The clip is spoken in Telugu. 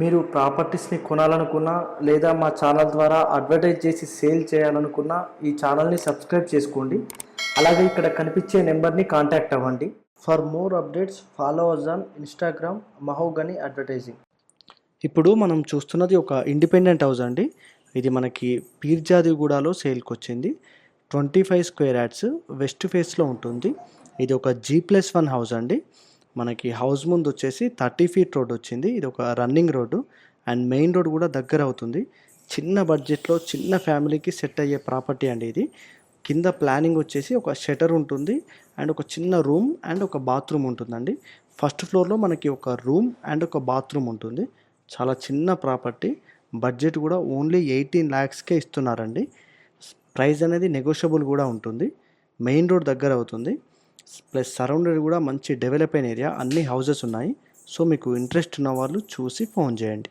మీరు ప్రాపర్టీస్ని కొనాలనుకున్నా లేదా మా ఛానల్ ద్వారా అడ్వర్టైజ్ చేసి సేల్ చేయాలనుకున్నా ఈ ఛానల్ని సబ్స్క్రైబ్ చేసుకోండి. అలాగే ఇక్కడ కనిపించే నెంబర్ని కాంటాక్ట్ అవ్వండి. For more updates follow us on Instagram Mahogany Advertising ఇప్పుడు మనం చూస్తున్నది ఒక ఇండిపెండెంట్ హౌస్ అండి. ఇది మనకి పీర్జాదిగూడలో సేల్కి వచ్చింది. Twenty five square yards west ఫేస్లో ఉంటుంది. ఇది ఒక జీ ప్లస్ వన్ హౌస్ అండి. మనకి హౌస్ ముందు వచ్చేసి థర్టీ ఫీట్ రోడ్ వచ్చింది. ఇది ఒక running road. And main road కూడా దగ్గర అవుతుంది. చిన్న బడ్జెట్లో చిన్న ఫ్యామిలీకి సెట్ అయ్యే ప్రాపర్టీ అండి ఇది. కింద ప్లానింగ్ వచ్చేసి ఒక షటర్ ఉంటుంది. అండ్ ఒక చిన్న రూమ్ అండ్ ఒక బాత్రూమ్ ఉంటుందండి. ఫస్ట్ ఫ్లోర్లో మనకి ఒక రూమ్ అండ్ ఒక బాత్రూమ్ ఉంటుంది. చాలా చిన్న ప్రాపర్టీ. బడ్జెట్ కూడా ఓన్లీ ఎయిటీన్ ల్యాక్స్కే ఇస్తున్నారండి. ప్రైస్ అనేది నెగోషియబుల్ కూడా ఉంటుంది. మెయిన్ రోడ్ దగ్గర అవుతుంది. ప్లస్ సరౌండెడ్ కూడా మంచి డెవలప్ అయిన ఏరియా అన్ని హౌజెస్ ఉన్నాయి. సో మీకు ఇంట్రెస్ట్ ఉన్న వాళ్ళు చూసి ఫోన్ చేయండి.